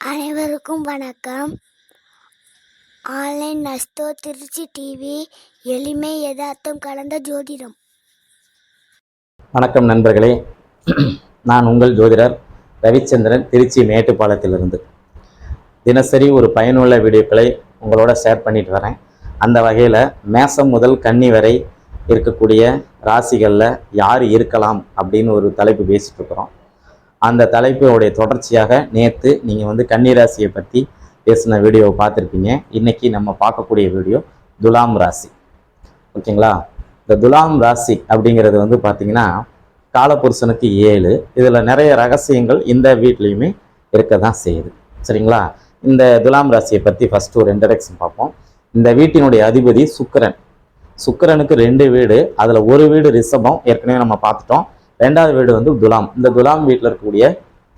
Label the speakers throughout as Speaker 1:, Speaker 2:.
Speaker 1: அனைவருக்கும் வணக்கம். Online நஸ்தோ Trichy TV எளிமை யதார்த்தம் கலந்த ஜோதிடம்.
Speaker 2: வணக்கம் நண்பர்களே. நான் உங்கள் ஜோதிடர் ரவிச்சந்திரன் திருச்சி மேட்டுப்பாளையத்திலிருந்து. தினசரி ஒரு பயனுள்ள வீடியோக்களை உங்களோட ஷேர் பண்ணிட்டு வரேன். அந்த வகையில் மேசம் முதல் கன்னி வரை இருக்கக்கூடிய ராசிகளில் யார் இருக்கலாம் அப்படின்னு ஒரு தலைப்பு பேசிகிட்டு இருக்கிறோம். அந்த தலைப்போடைய தொடர்ச்சியாக நேற்று நீங்கள் வந்து கன்னிராசியை பற்றி பேசின வீடியோவை பார்த்துருப்பீங்க. இன்னைக்கு நம்ம பார்க்கக்கூடிய வீடியோ துலாம் ராசி. ஓகேங்களா? இந்த துலாம் ராசி அப்படிங்கிறது வந்து பார்த்தீங்கன்னா காலபுருஷனுக்கு ஏழு. இதில் நிறைய ரகசியங்கள் இந்த வீட்லேயுமே இருக்க தான் செய்யுது. சரிங்களா? இந்த துலாம் ராசியை பற்றி ஃபஸ்ட்டு ஒரு இன்ட்ரடக்ஷன் பார்ப்போம். இந்த வீட்டினுடைய அதிபதி சுக்கரன். சுக்கரனுக்கு ரெண்டு வீடு அதில் ஒரு வீடு ரிஷபம். ஏற்கனவே நம்ம பார்த்துட்டோம். ரெண்டாவது வீடு வந்து துலாம். இந்த துலாம் வீட்டில் இருக்கக்கூடிய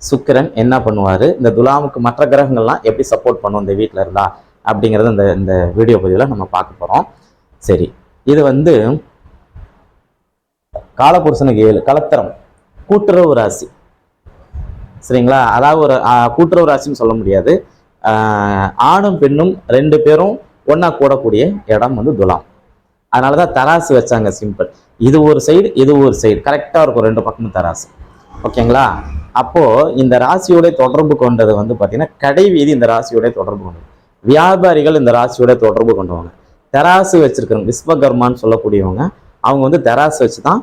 Speaker 2: சுக்கிரன் என்ன பண்ணுவார்? இந்த துலாமுக்கு மற்ற கிரகங்கள்லாம் எப்படி சப்போர்ட் பண்ணும் இந்த வீட்டில் இருந்தா? அப்படிங்கிறத இந்த இந்த வீடியோ பதிவில் நம்ம பார்க்க போகிறோம் சரி. இது வந்து காலபுருஷனுக்கு ஏழு கலத்தரம் கூட்டுறவு ராசி. சரிங்களா? அதாவது ஒரு கூட்டுறவு ராசின்னு சொல்ல முடியாது. ஆணும் பெண்ணும் ரெண்டு பேரும் ஒன்றா கூடக்கூடிய இடம் வந்து துலாம். அதனால தான் தராசு வச்சாங்க சிம்பிள் இது ஒரு சைடு இது ஒரு சைடு கரெக்டாக இருக்கும் ரெண்டு பக்கமும் தராசு ஓகேங்களா? அப்போது இந்த ராசியோட தொடர்பு கொண்டது வந்து பார்த்தீங்கன்னா கடைவீதி இந்த ராசியோட தொடர்பு கொண்டது. வியாபாரிகள் இந்த ராசியோட தொடர்பு கொண்டவங்க. தெராசு வச்சுருக்கிறவங்க விஸ்வகர்மான்னு சொல்லக்கூடியவங்க அவங்க வந்து தெராசு வச்சு தான்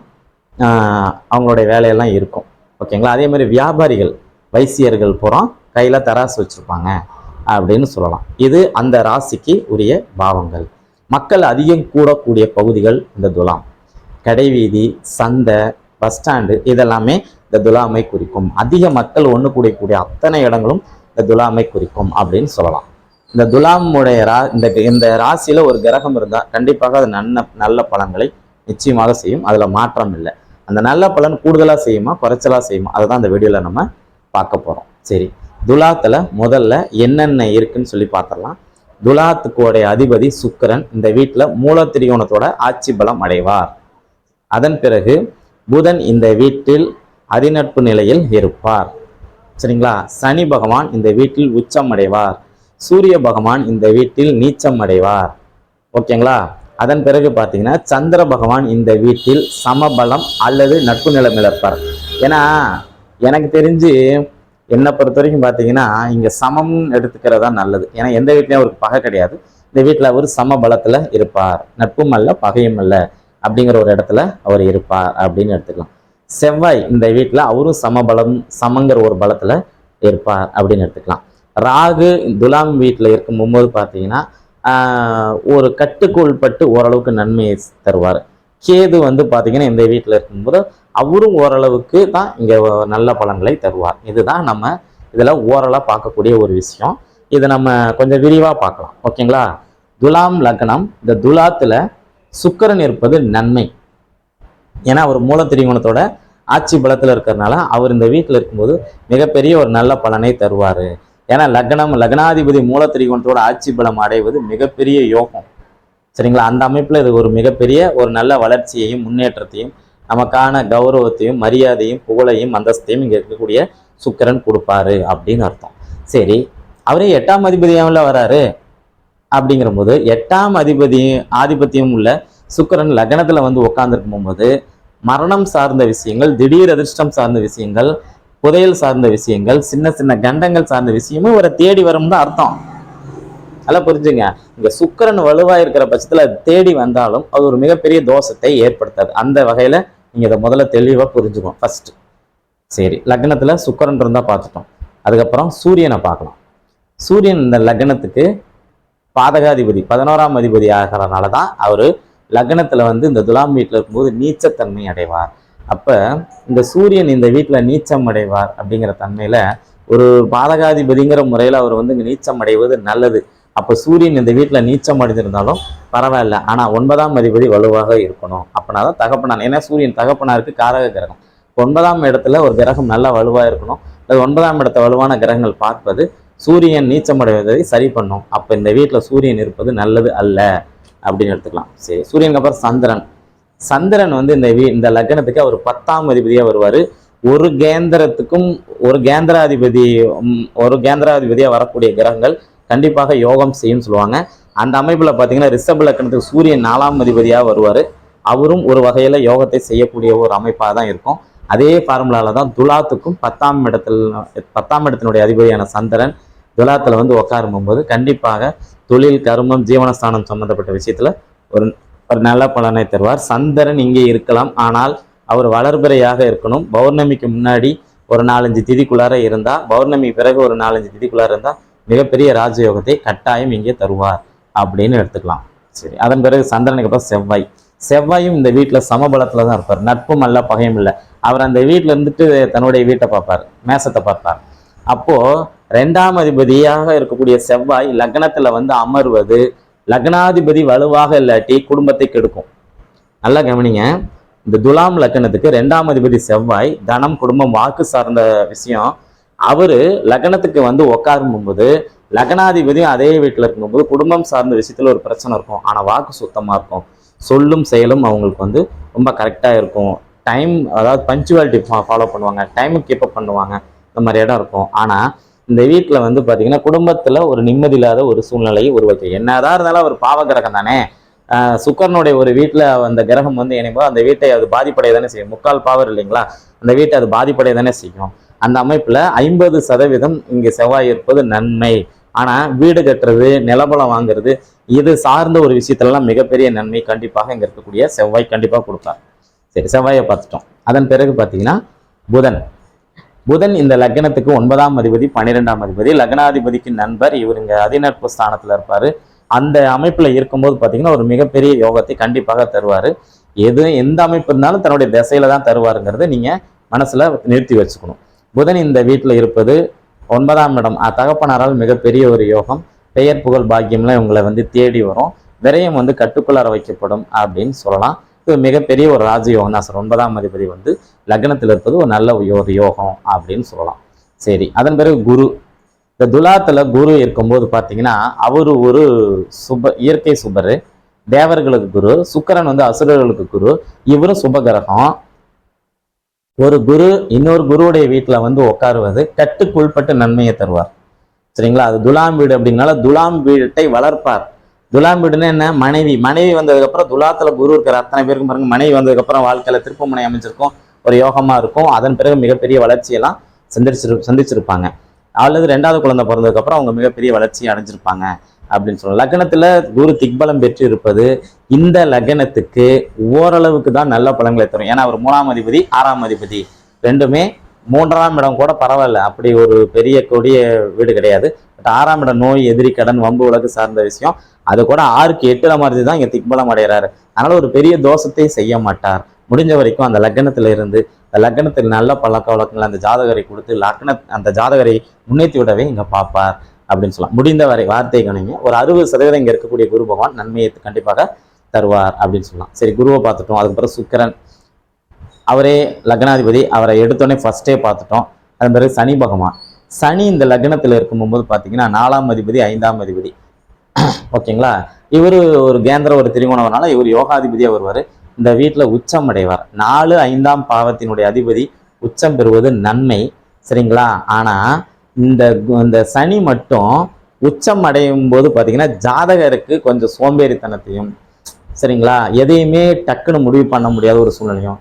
Speaker 2: அவங்களுடைய வேலையெல்லாம் இருக்கும். ஓகேங்களா? அதே மாதிரி வியாபாரிகள் வைசியர்கள் புறம் கையில் தராசு வச்சுருப்பாங்க அப்படின்னு சொல்லலாம். இது அந்த ராசிக்கு உரிய பாவங்கள். மக்கள் அதிகம் கூடக்கூடிய பகுதிகள் இந்த துலாம். கடைவீதி சந்தை பஸ் ஸ்டாண்டு இதெல்லாமே இந்த துலாமை குறிக்கும். அதிக மக்கள் ஒன்று கூடக்கூடிய அத்தனை இடங்களும் இந்த துலாமை குறிக்கும் அப்படின்னு சொல்லலாம். இந்த துலாமுடைய ரா இந்த இந்த ராசியில் ஒரு கிரகம் இருந்தால் கண்டிப்பாக அது நல்ல நல்ல பலன்களை நிச்சயமாக செய்யும். அதில் மாற்றம் இல்லை. அந்த நல்ல பலன் கூடுதலாக செய்யுமா குறைச்சலாக செய்யுமா அதை தான் அந்த வீடியோவில் நம்ம பார்க்க போகிறோம் சரி துலாத்தில் முதல்ல என்னென்ன இருக்குன்னு சொல்லி பார்த்துடலாம். துலாத்துக்குடைய அதிபதி சுக்கிரன் இந்த வீட்டில் மூலத்திரிகோணத்தோட ஆட்சி பலம் அடைவார். அதன் பிறகு புதன் இந்த வீட்டில் அதிநட்பு நிலையில் இருப்பார். சரிங்களா? சனி பகவான் இந்த வீட்டில் உச்சம் அடைவார் சூரிய பகவான் இந்த வீட்டில் நீச்சம் அடைவார் ஓகேங்களா? அதன் பிறகு பார்த்தீங்கன்னா சந்திர பகவான் இந்த வீட்டில் சமபலம் அல்லது நட்பு நிலைமையில் இருப்பார். ஏன்னா எனக்கு தெரிஞ்சு என்னை பொறுத்த வரைக்கும் பார்த்தீங்கன்னா இங்கே சமம் எடுத்துக்கிறதா நல்லது. ஏன்னா எந்த வீட்லேயும் அவருக்கு பகை கிடையாது. இந்த வீட்டில் அவர் சமபலத்தில் இருப்பார். நட்பும் அல்ல பகையும் அல்ல. அப்படிங்கிற ஒரு இடத்துல அவர் இருப்பார் அப்படின்னு எடுத்துக்கலாம். செவ்வாய் இந்த வீட்டில் அவரும் சமபலம் சமங்கிற ஒரு பலத்தில் இருப்பார் அப்படின்னு எடுத்துக்கலாம். ராகு துலாம் வீட்டில் இருக்கும் போது பார்த்தீங்கன்னா ஒரு கட்டுக்கு உட்பட்டு ஓரளவுக்கு நன்மையை தருவார். கேது வந்து பார்த்தீங்கன்னா இந்த வீட்டில் இருக்கும்போது அவரும் ஓரளவுக்கு தான் இங்கே நல்ல பலன்களை தருவார். இதுதான் நம்ம இதில் ஓரலாக பார்க்கக்கூடிய ஒரு விஷயம். இதை நம்ம கொஞ்சம் விரிவாக பார்க்கலாம். ஓகேங்களா? துலாம் லக்னம் இந்த துலாத்தில் சுக்கரன் இருப்பது நன்மை. ஏன்னா அவர் மூலத்திரிகோணத்தோட ஆட்சி பலத்தில் இருக்கிறதுனால அவர் இந்த வீட்டில் இருக்கும்போது மிகப்பெரிய ஒரு நல்ல பலனை தருவார். ஏன்னா லக்னம் லக்னாதிபதி மூலத்திரிகோணத்தோட ஆட்சி பலம் அடைவது மிகப்பெரிய யோகம். சரிங்களா? அந்த அமைப்பில் இது ஒரு மிகப்பெரிய ஒரு நல்ல வளர்ச்சியையும் முன்னேற்றத்தையும் நமக்கான கௌரவத்தையும் மரியாதையும் புகழையும் அந்தஸ்தையும் இங்கே இருக்கக்கூடிய சுக்கிரன் கொடுப்பாரு அப்படின்னு அர்த்தம். சரி அவரே எட்டாம் அதிபதியாவில் வராரு. அப்படிங்கிற போது எட்டாம் அதிபதி ஆதிபத்தியம் உள்ள சுக்கிரன் லக்னத்தில் வந்து உட்காந்துருக்கும் போது மரணம் சார்ந்த விஷயங்கள் திடீர் அதிர்ஷ்டம் சார்ந்த விஷயங்கள் புதையல் சார்ந்த விஷயங்கள் சின்ன சின்ன கண்டங்கள் சார்ந்த விஷயமும் இவரை தேடி வரும்னு அர்த்தம். நல்லா புரிஞ்சுங்க. இங்க சுக்கிரன் வலுவாக இருக்கிற பட்சத்தில் அது தேடி வந்தாலும் அது ஒரு மிகப்பெரிய தோஷத்தை ஏற்படுத்தாது. அந்த வகையில் நீங்கள் இதை முதல்ல தெளிவாக புரிஞ்சுக்கணும் ஃபர்ஸ்ட் சரி லக்னத்தில் சுக்கிரன் இருந்தால் பார்த்துட்டோம். அதுக்கப்புறம் சூரியனை பார்க்கலாம். சூரியன் இந்த லக்னத்துக்கு பாதகாதிபதி பதினோராம் அதிபதி ஆகிறனால தான் அவர் லக்னத்தில் வந்து இந்த துலாம் வீட்டில் இருக்கும்போது நீச்சத்தன்மை அடைவார். அப்போ இந்த சூரியன் இந்த வீட்டில் நீச்சம் அடைவார் அப்படிங்கிற தன்மையில் ஒரு பாதகாதிபதிங்கிற முறையில் அவர் வந்து இங்கே நீச்சம் அடைவது நல்லது. அப்போ சூரியன் இந்த வீட்டில் நீச்சம் அடைஞ்சிருந்தாலும் பரவாயில்ல. ஆனால் ஒன்பதாம் அதிபதி வலுவாக இருக்கணும் அப்படின்னா தான் தகப்பனார். ஏன்னா சூரியன் தகப்பனாருக்கு காரக கிரகம். ஒன்பதாம் இடத்துல ஒரு கிரகம் நல்லா வலுவாக இருக்கணும். அது ஒன்பதாம் இடத்த வலுவான கிரகங்கள் பார்ப்பது சூரியன் நீச்சமடைவதை சரி பண்ணும். அப்போ இந்த வீட்டில் சூரியன் இருப்பது நல்லது அல்ல. அப்படின்னு எடுத்துக்கலாம். சரி சூரியனுக்கு அப்புறம் சந்திரன். சந்திரன் வந்து இந்த வீ இந்த லக்னத்துக்கு அவர் பத்தாம் அதிபதியாக வருவார். ஒரு கேந்திரத்துக்கும் ஒரு கேந்திராதிபதி ஒரு கேந்திராதிபதியாக வரக்கூடிய கிரகங்கள் கண்டிப்பாக யோகம் செய்யும் சொல்லுவாங்க. அந்த அமைப்பில் பார்த்தீங்கன்னா ரிஷப லக்கணத்துக்கு சூரியன் நாலாம் அதிபதியாக வருவார். அவரும் ஒரு வகையில் யோகத்தை செய்யக்கூடிய ஒரு அமைப்பாக தான் இருக்கும். அதே ஃபார்முலால தான் துலாத்துக்கும் பத்தாம் இடத்தில் பத்தாம் இடத்தினுடைய அதிபதியான சந்திரன் துலாத்தில் வந்து உட்காரும் போது கண்டிப்பாக தொழில் கர்மம் ஜீவனஸ்தானம் சம்பந்தப்பட்ட விஷயத்தில் ஒரு ஒரு நல்ல பலனை தருவார். சந்திரன் இங்கே இருக்கலாம் ஆனால் அவர் வளர்பிறையாக இருக்கணும். பௌர்ணமிக்கு முன்னாடி ஒரு நாலஞ்சு திதிக்குள்ளார இருந்தால் பௌர்ணமி பிறகு ஒரு நாலஞ்சு திதிக்குள்ளார இருந்தால் மிகப்பெரிய ராஜயோகத்தை கட்டாயம் இங்கே தருவார் அப்படின்னு எடுத்துக்கலாம். சரி அதன் பிறகு சந்திரனுக்கு அப்புறம் செவ்வாய். செவ்வாயும் இந்த வீட்டில் சமபலத்தில் தான் இருப்பார். நட்பும் அல்ல பகையும் இல்லை. அவர் அந்த வீட்டில் இருந்துட்டு தன்னுடைய வீட்டை பார்ப்பார் மேசத்தை பார்ப்பார். அப்போது ரெண்டாம் அதிபதியாக இருக்கக்கூடிய செவ்வாய் லக்னத்துல வந்து அமர்வது லக்னாதிபதி வலுவாக இல்லாட்டி குடும்பத்தை கெடுக்கும். நல்லா கவனிங்க. இந்த துலாம் லக்னத்துக்கு ரெண்டாம் அதிபதி செவ்வாய் தனம் குடும்பம் வாக்கு சார்ந்த விஷயம். அவரு லக்னத்துக்கு வந்து உட்காரும் போது லக்னாதிபதியும் அதே வீட்டில் இருக்கும்போது குடும்பம் சார்ந்த விஷயத்துல ஒரு பிரச்சனை இருக்கும். ஆனா வாக்கு சுத்தமா இருக்கும். சொல்லும் செயலும் அவங்களுக்கு வந்து ரொம்ப கரெக்டா இருக்கும். டைம் அதாவது பஞ்சுவாலிட்டி ஃபாலோ பண்ணுவாங்க. டைமுக்கு கீப்பப் பண்ணுவாங்க. இந்த மாதிரி இடம் இருக்கும். ஆனால் இந்த வீட்டில் வந்து பார்த்தீங்கன்னா குடும்பத்தில் ஒரு நிம்மதி இல்லாத ஒரு சூழ்நிலையை உருவாக்கி என்னதான் இருந்தாலும் அவர் பாவ கிரகம் தானே? சுக்கரனுடைய ஒரு வீட்டில் அந்த கிரகம் வந்து இணைப்போ அந்த வீட்டை அது பாதிப்படைய தானே செய்யும். முக்கால் பாவர் இல்லைங்களா? அந்த வீட்டை அது பாதிப்படைய தானே செய்யும். அந்த அமைப்பில் ஐம்பது சதவீதம் இங்கே செவ்வாய் இருப்பது நன்மை. ஆனால் வீடு கட்டுறது நிலபலம் வாங்குறது இது சார்ந்த ஒரு விஷயத்துலலாம் மிகப்பெரிய நன்மை கண்டிப்பாக இங்கே இருக்கக்கூடிய செவ்வாய் கண்டிப்பாக கொடுப்பார். சரி செவ்வாயை பார்த்துட்டோம். அதன் பிறகு பார்த்தீங்கன்னா புதன். புதன் இந்த லக்னத்துக்கு ஒன்பதாம் அதிபதி பன்னிரெண்டாம் அதிபதி லக்னாதிபதிக்கு நண்பர். இவர் இங்கே அதிநட்பு ஸ்தானத்தில் இருப்பார். அந்த அமைப்பில் இருக்கும்போது பார்த்தீங்கன்னா ஒரு மிகப்பெரிய யோகத்தை கண்டிப்பாக தருவார். எது எந்த அமைப்பு இருந்தாலும் தன்னுடைய திசையில தான் தருவாருங்கிறத நீங்கள் மனசில் நிறுத்தி வச்சுக்கணும். புதன் இந்த வீட்டில் இருப்பது ஒன்பதாம் இடம். தகப்பனாரால் மிகப்பெரிய ஒரு யோகம். பெயர் புகழ் பாக்கியம்லாம் இவங்களை வந்து தேடி வரும். விரயம் வந்து கட்டுக்குள்ளார வைக்கப்படும் அப்படின்னு சொல்லலாம். இது மிகப்பெரிய ஒரு ராஜயோகம் தான் சார் ஒன்பதாம் அதிபதி வந்து லக்னத்தில் இருப்பது ஒரு நல்ல ஒரு யோகம் அப்படின்னு சொல்லலாம். சரி அதன் பிறகு குரு. இந்த துலாத்துல குரு இருக்கும்போது பார்த்தீங்கன்னா அவரு ஒரு சுப இயற்கை சுபர். தேவர்களுக்கு குரு சுக்கரன் வந்து அசுரர்களுக்கு குரு. இவரும் சுபகிரகம். ஒரு குரு இன்னொரு குருவுடைய வீட்டில் வந்து உட்காருவது கட்டுக்குள்பட்டு நன்மையை தருவார். சரிங்களா? அது துலாம் வீடு அப்படிங்கனால துலாம் வீட்டை வளர்ப்பார். துலாம் வீடுன்னா என்ன? மனைவி. மனைவி வந்ததுக்கப்புறம் துலாத்தில் குரு இருக்கிற அத்தனை பேருக்கும் பாருங்க மனைவி வந்ததுக்கப்புறம் வாழ்க்கையில் திருப்பமுனை அமைஞ்சிருக்கும். ஒரு யோகமாக இருக்கும். அதன் பிறகு மிகப்பெரிய வளர்ச்சியெல்லாம் சந்திச்சிரு சந்திச்சிருப்பாங்க. அல்லது ரெண்டாவது குழந்தை பிறந்ததுக்கப்புறம் அவங்க மிகப்பெரிய வளர்ச்சியை அடைஞ்சிருப்பாங்க அப்படின்னு சொல்லலாம். லக்னத்தில் குரு திக்பலம் பெற்று இருப்பது இந்த லக்னத்துக்கு ஓரளவுக்கு தான் நல்ல பலன்களை தரும். ஏன்னா அவர் மூணாம் அதிபதி ஆறாம் அதிபதி. ரெண்டுமே மூன்றாம் இடம் கூட பரவாயில்ல. அப்படி ஒரு பெரிய கொடிய வீடு கிடையாது. பட் ஆறாம் இடம் நோய் எதிரி கடன் வம்பு உலகு சார்ந்த விஷயம். அது கூட ஆறுக்கு எட்டுல மாதிரி தான் இங்க திக்பலம் அடைகிறாரு. அதனால ஒரு பெரிய தோஷத்தை செய்ய மாட்டார். முடிஞ்ச வரைக்கும் அந்த லக்னத்துல இருந்து அந்த லக்னத்தில் நல்ல பழக்க வழக்கங்கள் அந்த ஜாதகரை கொடுத்து லக்ன அந்த ஜாதகரை முன்னேற்றி விடவே இங்க பார்ப்பார் அப்படின்னு சொல்லலாம். முடிந்த வரை வார்த்தை கணிங்க ஒரு அறுபது சதவீதம் இங்க இருக்கக்கூடிய குரு பகவான் நன்மையை கண்டிப்பாக தருவார் அப்படின்னு சொல்லலாம். சரி குருவை பார்த்துட்டோம். அதுக்கப்புறம் சுக்கரன். அவரே லக்னாதிபதி. அவரை எடுத்தோடனே ஃபர்ஸ்டே பார்த்துட்டோம். அதன் பிறகு சனி பகவான். சனி இந்த லக்னத்தில் இருக்கும்போது பார்த்தீங்கன்னா நாலாம் அதிபதி ஐந்தாம் அதிபதி. ஓகேங்களா? இவர் ஒரு கேந்திர ஒரு திரிகோணவனால இவர் யோகாதிபதியாக வருவார் இந்த வீட்டில் உச்சம் அடைவார். நாலு ஐந்தாம் பாவத்தினுடைய அதிபதி உச்சம் பெறுவது நன்மை. சரிங்களா? ஆனால் இந்த இந்த சனி மட்டும் உச்சம் அடையும் போது பார்த்தீங்கன்னா ஜாதகருக்கு கொஞ்சம் சோம்பேறித்தனத்தையும் சரிங்களா? எதையுமே டக்குன்னு முடிவு பண்ண முடியாத ஒரு சூழ்நிலையும்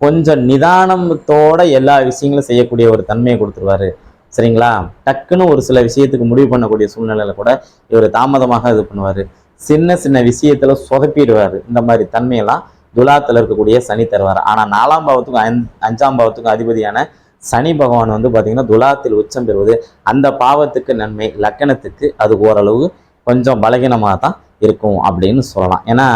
Speaker 2: கொஞ்சம் நிதானத்தோட எல்லா விஷயங்களும் செய்யக்கூடிய ஒரு தன்மையை கொடுத்துருவாரு. சரிங்களா? டக்குன்னு ஒரு சில விஷயத்துக்கு முடிவு பண்ணக்கூடிய சூழ்நிலையில கூட இவர் தாமதமாக இது பண்ணுவார். சின்ன சின்ன விஷயத்துல சொதப்பிடுவார். இந்த மாதிரி தன்மையெல்லாம் துலாத்தில் இருக்கக்கூடிய சனி தருவார். ஆனால் நாலாம் பாவத்துக்கும் அஞ்சாம் பாவத்துக்கும் அதிபதியான சனி பகவான் வந்து பார்த்தீங்கன்னா துலாத்தில் உச்சம் பெறுவது அந்த பாவத்துக்கு நன்மை லக்கணத்துக்கு அது ஓரளவு கொஞ்சம் பலகீனமாக தான் இருக்கும் அப்படின்னு சொல்லலாம். ஏன்னா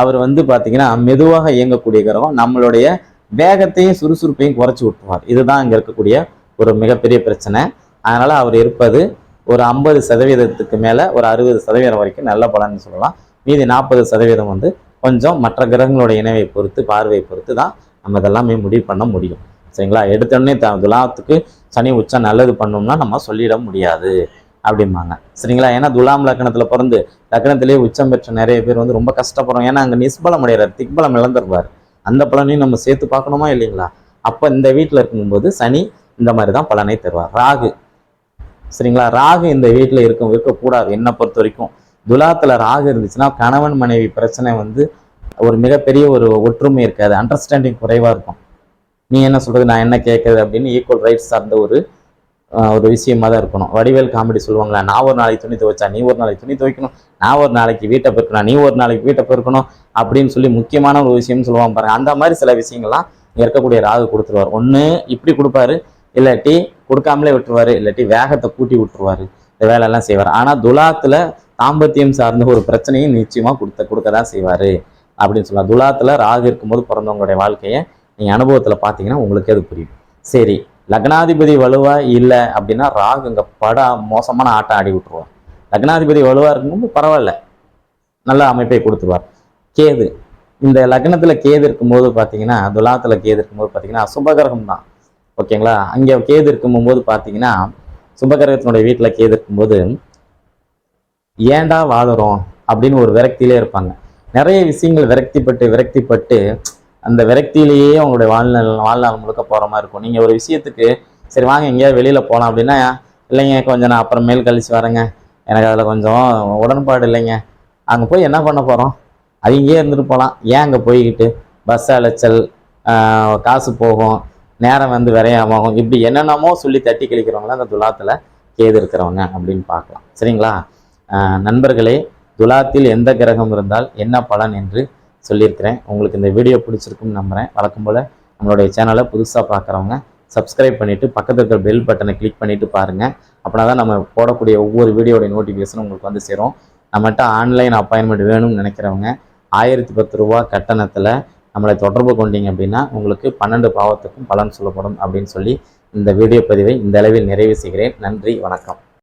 Speaker 2: அவர் வந்து பார்த்தீங்கன்னா மெதுவாக இயங்கக்கூடிய கிரகம் நம்மளுடைய வேகத்தையும் சுறுசுறுப்பையும் குறைச்சி விட்டுருவார். இதுதான் இங்கே இருக்கக்கூடிய ஒரு மிகப்பெரிய பிரச்சனை. அதனால் அவர் இருப்பது ஒரு ஐம்பது சதவீதத்துக்கு மேலே ஒரு அறுபது சதவீதம் வரைக்கும் நல்ல பலன்னு சொல்லலாம். மீதி நாற்பது சதவீதம் வந்து கொஞ்சம் மற்ற கிரகங்களோட இணைவை பொறுத்து பார்வையை பொறுத்து தான் நம்ம இதெல்லாமே முடிவு பண்ண முடியும். சரிங்களா? எடுத்தோடனே த துலாத்துக்கு சனி உச்சம் நல்லது பண்ணோம்னா நம்ம சொல்லிட முடியாது அப்படிம்பாங்க. சரிங்களா? ஏன்னா துலாம் லக்கணத்தில் பிறந்து லக்னத்திலேயே உச்சம் பெற்ற நிறைய பேர் வந்து ரொம்ப கஷ்டப்படுறோம். ஏன்னா அங்கே நிஸ்பலம் அடைகிறார் திக்பலம் இழந்துருவார். அந்த பலனையும் நம்ம சேர்த்து பார்க்கணுமா இல்லைங்களா? அப்போ இந்த வீட்டில் இருக்கும்போது சனி இந்த மாதிரி தான் பலனை தருவார். ராகு. சரிங்களா? ராகு இந்த வீட்டில் இருக்கும் இருக்கக்கூடாது. என்னை பொறுத்த வரைக்கும் துலாத்துல ராகு இருந்துச்சுன்னா கணவன் மனைவி பிரச்சனை வந்து ஒரு மிகப்பெரிய ஒரு ஒற்றுமை இருக்காது. அண்டர்ஸ்டாண்டிங் குறைவாக இருக்கும். நீ என்ன சொல்றது? நான் என்ன கேட்குறது அப்படின்னு ஈக்குவல் ரைட்ஸ் சார்ந்த ஒரு ஒரு விஷயமா தான் இருக்கணும். வடிவேல் காமெடி சொல்லுவாங்களா நான் ஒரு நாளைக்கு துணி துவைச்சா நீ ஒரு நாளைக்கு துணி துவைக்கணும்? நான் ஒரு நாளைக்கு வீட்டை பெருக்கணும்? நீ ஒரு நாளைக்கு வீட்டை பெருக்கணும்? அப்படின்னு சொல்லி முக்கியமான ஒரு விஷயம்னு சொல்லுவாங்க பாருங்க. அந்த மாதிரி சில விஷயங்கள்லாம் இருக்கக்கூடிய ராகு கொடுத்துருவார். ஒன்று இப்படி கொடுப்பாரு. இல்லாட்டி கொடுக்காமலே விட்டுருவாரு இல்லாட்டி வேகத்தை கூட்டி விட்டுருவாரு இந்த வேலையெல்லாம் செய்வார். ஆனால் துலாத்தில் தாம்பத்தியம் சார்ந்த ஒரு பிரச்சனையும் நிச்சயமாக கொடுத்த கொடுக்க தான் செய்வார் அப்படின்னு சொல்லலாம். துலாத்தில் ராகு இருக்கும்போது பிறந்தவங்களுடைய வாழ்க்கையை நீங்கள் அனுபவத்தில் பார்த்தீங்கன்னா உங்களுக்கு அது புரியும். சரி லக்னாதிபதி வலுவா இல்லை அப்படின்னா ராகு இங்கே பட மோசமான ஆட்டம் ஆடி விட்டுருவார். லக்னாதிபதி வலுவாக இருக்கும்போது பரவாயில்ல நல்ல அமைப்பை கொடுத்துருவார். கேது இந்த லக்னத்தில் கேது இருக்கும்போது பார்த்தீங்கன்னா துலாத்தில் கேது இருக்கும்போது பார்த்தீங்கன்னா சுபகிரகம் தான் ஓகேங்களா? அங்கே கேது இருக்கும்போது பார்த்தீங்கன்னா சுபகிரகத்தினுடைய வீட்டில் கேது இருக்கும்போது ஏன்டா வாழுறோம் அப்படின்னு ஒரு விரக்தியிலே இருப்பாங்க. நிறைய விஷயங்கள் விரக்திப்பட்டு விரக்திப்பட்டு அந்த விரக்தியிலேயே அவங்களுடைய வாழ்நாள் வாழ்நாள் முழுக்க போகிற மாதிரி இருக்கும். நீங்கள் ஒரு விஷயத்துக்கு சரி வாங்க எங்கேயாவது வெளியில் போகலாம் அப்படின்னா இல்லைங்க கொஞ்சம் நான் அப்புறமேல் கழிச்சு வரேங்க. எனக்கு அதில் கொஞ்சம் உடன்பாடு இல்லைங்க. அங்கே போய் என்ன பண்ண போகிறோம் அது இங்கேயே இருந்துட்டு போகலாம் ஏன் அங்கே போய்கிட்டு? பஸ் அலைச்சல் காசு போகும். நேரம் வந்து விரையாமாகும். இப்படி என்னென்னமோ சொல்லி தட்டி கழிக்கிறவங்க அந்த துலாத்தில் கேது இருக்கிறவங்க அப்படின்னு பார்க்கலாம். சரிங்களா? நண்பர்களே துலாத்தில் எந்த கிரகம் இருந்தால் என்ன பலன் என்று சொல்லியிருக்கிறேன். உங்களுக்கு இந்த வீடியோ பிடிச்சிருக்குன்னு நம்புகிறேன் வழக்கம் போல் நம்மளுடைய சேனலை புதுசாக பார்க்குறவங்க சப்ஸ்கிரைப் பண்ணிவிட்டு பக்கத்தில் இருக்கிற பெல் பட்டனை கிளிக் பண்ணிவிட்டு பாருங்கள் அப்படின்னா தான் நம்ம போடக்கூடிய ஒவ்வொரு வீடியோடைய நோட்டிஃபிகேஷனும் உங்களுக்கு வந்து சேரும். நம்மகிட்ட ஆன்லைன் அப்பாயின்மெண்ட் வேணும்னு நினைக்கிறவங்க ஆயிரத்தி பத்து ரூபா கட்டணத்தில் நம்மளை தொடர்பு கொண்டீங்க அப்படின்னா உங்களுக்கு பன்னெண்டு பாவத்துக்கும் பலன் சொல்லப்படும் அப்படின்னு சொல்லி இந்த வீடியோ பதிவை இந்த அளவில் நிறைவு செய்கிறேன். நன்றி வணக்கம்.